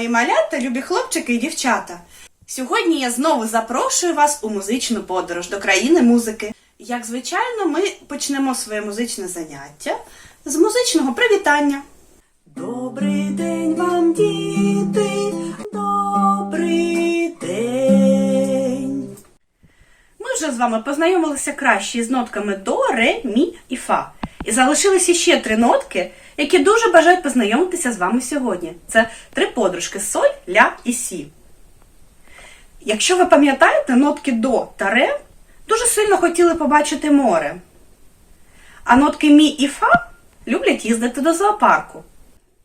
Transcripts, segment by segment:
мої малята, любі хлопчики і дівчата. Сьогодні я знову запрошую вас у музичну подорож до країни музики. Як звичайно, ми почнемо своє музичне заняття з музичного привітання. Добрий день вам, діти! Добрий день! Ми вже з вами познайомилися краще з нотками до, ре, мі і фа. І залишилися ще три нотки, які дуже бажають познайомитися з вами сьогодні. Це три подружки соль, ля і сі. Якщо ви пам'ятаєте, нотки до та ре дуже сильно хотіли побачити море. А нотки мі і фа люблять їздити до зоопарку.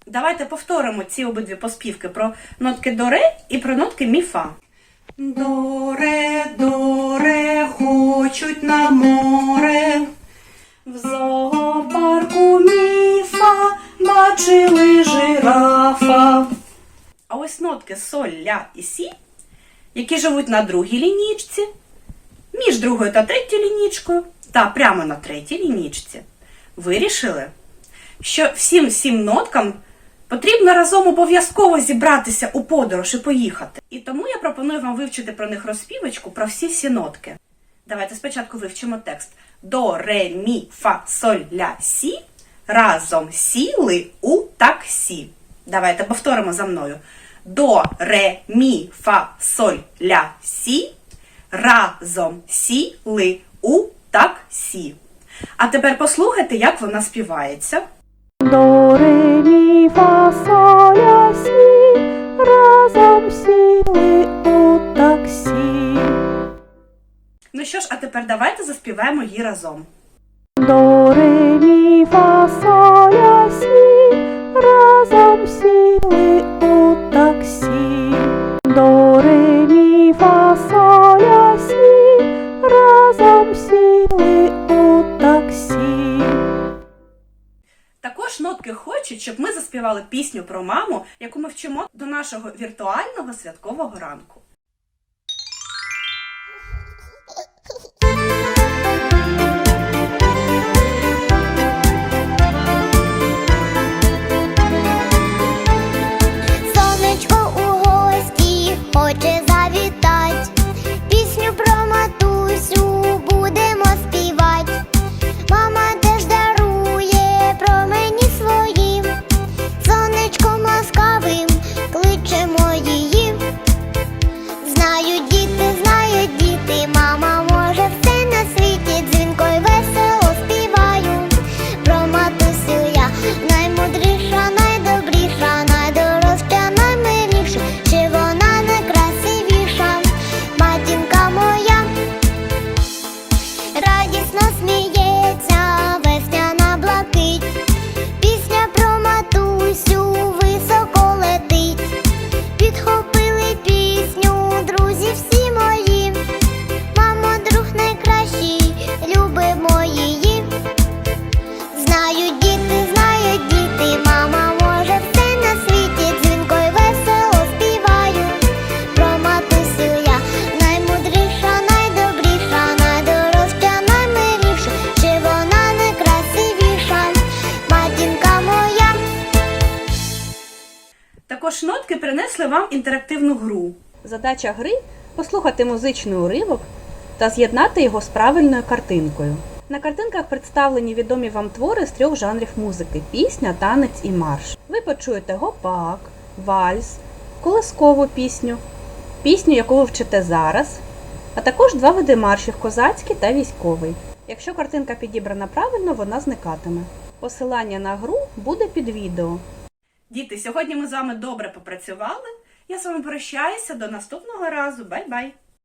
Давайте повторимо ці обидві поспівки про нотки до ре і про нотки мі фа. До ре, до ре, хочуть на море. В зоопарку бачили жирафа. А ось нотки соль, ля і сі, які живуть на другій лінічці, між другою та третьою лінічкою та прямо на третій лінічці, вирішили, що всім сім ноткам потрібно разом обов'язково зібратися у подорож і поїхати. І тому я пропоную вам вивчити про них розпівочку про всі всі нотки. Давайте спочатку вивчимо текст. До, ре, мі, фа, соль, ля, сі. Разом сіли у таксі. Давайте повторимо за мною. До, ре, мі, фа, соль, ля, сі. Разом сіли у таксі. А тепер послухайте, як вона співається. До ре мі фа соль ля сі, разом сіли у таксі. Ну що ж, а тепер давайте заспіваємо її разом. До ре мі фа сіли у таксі. До ре мі фа соль ля сі, разом сіли у таксі. Також нотки хочуть, щоб ми заспівали пісню про маму, яку ми вчимо до нашого віртуального святкового ранку. Принесли вам інтерактивну гру. Задача гри послухати музичний уривок та з'єднати його з правильною картинкою. На картинках представлені відомі вам твори з трьох жанрів музики: пісня, танець і марш. Ви почуєте гопак, вальс, колискову пісню, пісню, яку ви вчите зараз, а також два види маршів козацький та військовий. Якщо картинка підібрана правильно, вона зникатиме. Посилання на гру буде під відео. Діти, сьогодні ми з вами добре попрацювали. Я з вами прощаюся до наступного разу. Бай-бай!